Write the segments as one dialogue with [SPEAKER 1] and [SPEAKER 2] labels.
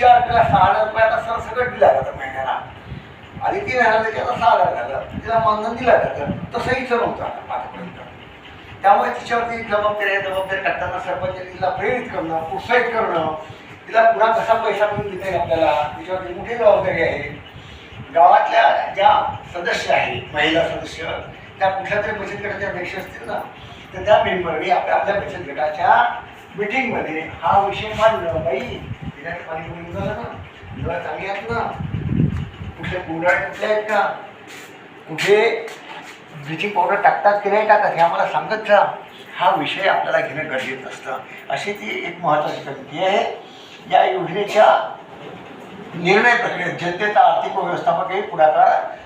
[SPEAKER 1] चार तिला सहा हजार रुपये आता सर सगळं दिला जातं महिन्याला. आणि तीन हजार त्याच्याला सहा हजार झालं. तिला मानधन दिला जातं. तसंही नव्हतं आता आतापर्यंत त्यामुळे तिच्यावरती जबाबदारी आहे जबाबदारी करताना सरपंच तिला प्रेरित करणं प्रोत्साहित करणं. तिला पुन्हा कसा पैसा मिळून देता येईल आपल्याला. तिच्यावरती मोठी जबाबदारी आहे. गावातल्या ज्या सदस्य आहेत महिला सदस्य त्या कुठल्या तरी बचत गटाच्या अध्यक्ष असतील ना तर त्या मेंबरनी आपल्या आपल्या बचत गटाच्या मिटिंगमध्ये हा विषय मांडलं बाई पिण्याचं पाणी पिऊन झालं ना. चांगली आहेत ना. कुठले कुंडाळ कुठल्या आहेत का? कुठे ब्लिचिंग पावडर टाकतात की नाही टाकत हे आम्हाला सांगत जा. हा विषय आपल्याला घेणं गरजेचं असतं. अशी ती एक महत्त्वाची पद्धती आहे. या योजनेच्या निर्णय प्रक्रियेत जनतेचा आर्थिक व्यवस्थापकही पुढाकार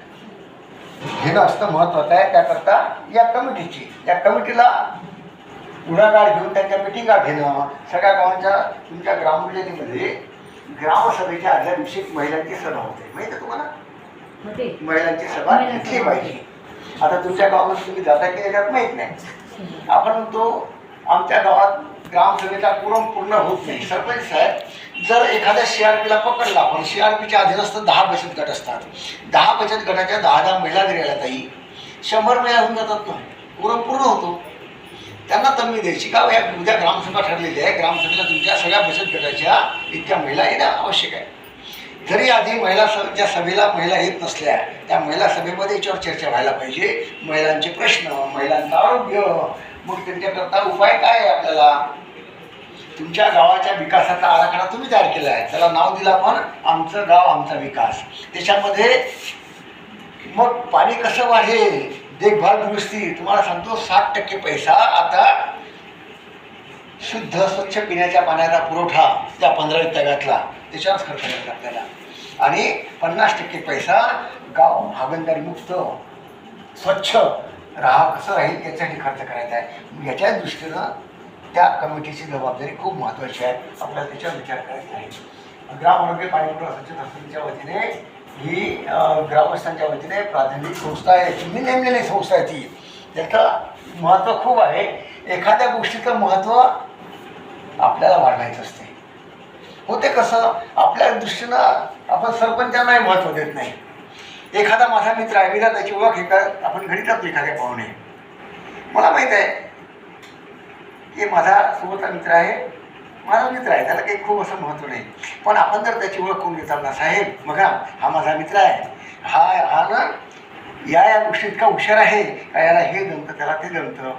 [SPEAKER 1] घेणं असतं महत्त्वाचं आहे. त्याकरता या कमिटीची या कमिटीला पुढाकार घेऊन त्यांच्या मिटिंगा घेणं सगळ्या गावांच्या तुमच्या ग्रामपंचायतीमध्ये ग्रामसभेच्या आदल्या दिवशी महिलांची सभा होते. माहिती आहे तुम्हाला?
[SPEAKER 2] ते
[SPEAKER 1] महिलांची सभा घेतली. पाहिजे. आता तुमच्या गावामध्ये तुम्ही जाता की याच्यात माहीत नाही. आपण म्हणतो आमच्या गावात ग्रामसभेचा पूर्ण पूर्ण होत नाही. सरपंच साहेब जर एखाद्या सीआरपीला पकडला आपण सीआरपीच्या अधीन असतं दहा बचत गट असतात. दहा बचत गटाच्या दहा दहा महिला जरी आल्या ताई. शंभर महिला होऊन जातात ना पूर्ण पूर्ण होतो. त्यांना तन्मी द्यायची का? या उद्या ग्रामसभा ठरलेली आहे. ग्रामसभेला तुमच्या सगळ्या बचत गटाच्या इतक्या महिला येणं आवश्यक आहे. जरी आधी महिला स ज्या सभेला महिला येत नसल्या त्या महिला सभेमध्ये याच्यावर चर्चा व्हायला पाहिजे. महिलांचे प्रश्न महिलांचं आरोग्य मग त्यांच्याकरता उपाय काय आहे आपल्याला? तुमच्या गावाच्या विकासाचा आराखडा तुम्ही तयार केला आहे. त्याला नाव दिलं आपण आमचं गाव आमचा विकास. त्याच्यामध्ये मग पाणी कसं वाढेल? देखभाल दुरुस्ती तुम्हाला सांगतो साठ टक्के पैसा आता शुद्ध स्वच्छ पिण्याच्या पाण्याचा पुरवठा त्या पंधरा तगातला त्याच्यावरच खर्च करायचा आपल्याला. आणि पन्नास टक्के पैसा गाव हागणदारी मुक्त स्वच्छ राहा कसं राहील याच्यासाठी खर्च करायचा आहे. याच्या दृष्टीनं त्या कमिटीची जबाबदारी खूप महत्त्वाची आहे. आपल्याला त्याच्यावर विचार करायचा आहे. ग्राम आरोग्य पाणी स्वच्छता समितीच्या वतीने ही ग्रामस्थांच्या वतीने प्राथमिक संस्था आहे. तुम्ही नेमलेली संस्था आहे ती. त्याचं महत्त्व खूप आहे. एखाद्या गोष्टीचं महत्त्व आपल्याला वाढवायचं असते. होते कसं आपल्या दृष्टीनं आपण सरपंचांनाही महत्त्व देत नाही. एखादा माझा मित्र आहे मी त्याची ओळख एका आपण घरी जातो एखाद्या पाहुणे. मला माहीत आहे की माझा सोबतचा मित्र आहे माझा मित्र आहे त्याला काही खूप असं महत्त्व नाही. पण आपण जर त्याची ओळख करून देतात ना साहेब बघा हा माझा मित्र आहे. हा हा ना या या गोष्टी इतका हुशार आहे. का याला हे जमतं त्याला ते जमतं.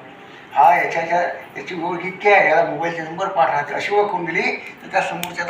[SPEAKER 1] हा याच्याच्या याची ओळख इतकी आहे याला मोबाईलचे नंबर पाठ अशी ओळख करून दिली. तर त्या समोरच्या